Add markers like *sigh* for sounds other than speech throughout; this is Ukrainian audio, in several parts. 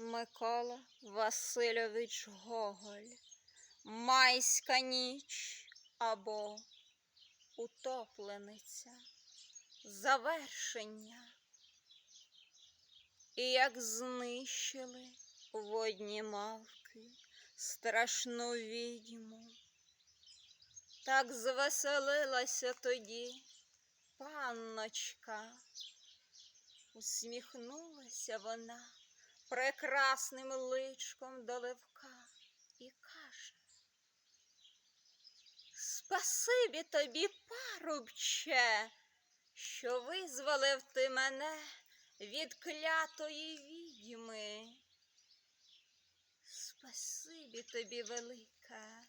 Микола Васильович Гоголь. Майська ніч або утоплениця. Завершення. І як знищили водні мавки страшну відьму, так звеселилася тоді панночка. Усміхнулася вона прекрасним личком до левка і каже. Спасибі тобі, парубче, що визволив ти мене від клятої відьми. Спасибі тобі велике.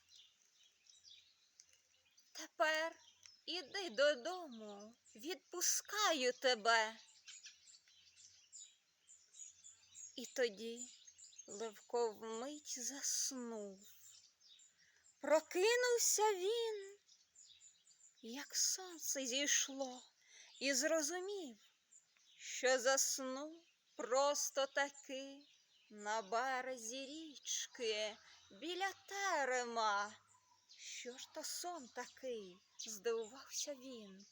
Тепер іди додому, відпускаю тебе. І тоді Левко вмить заснув. Прокинувся він, як сонце зійшло, і зрозумів, що заснув просто таки на березі річки біля терема. Що ж то сон такий? здивувався він.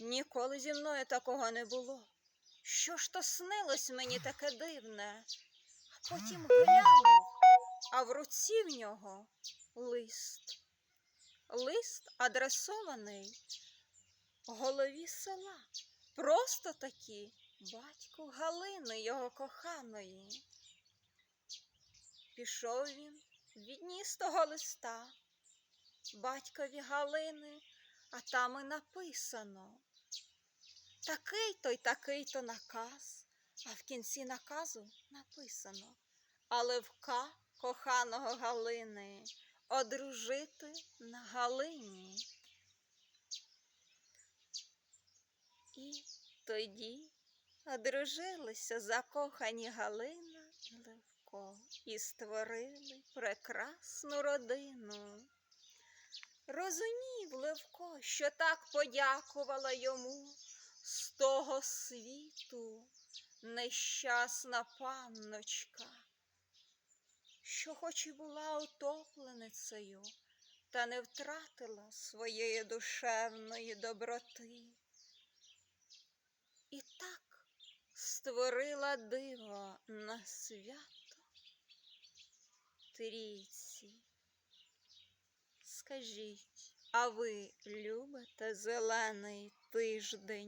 Ніколи зі мною такого не було. Що ж то снилось мені таке дивне? А потім *gasps* глянув, а в руці в нього лист. Лист адресований голові села. Просто таки батьку Галини, його коханої. Пішов він, відніс того листа батькові Галини, а там і написано такий-то й такий-то наказ, а в кінці наказу написано а Левка, коханого Галини, одружити на Галині. І тоді одружилися закохані Галина і Левко і створили прекрасну родину. Розумів Левко, що так подякувала йому з того світу нещасна панночка, що хоч і була утопленицею, та не втратила своєї душевної доброти. І так створила диво на свято трійці. Скажіть, а ви любите зелений тиждень?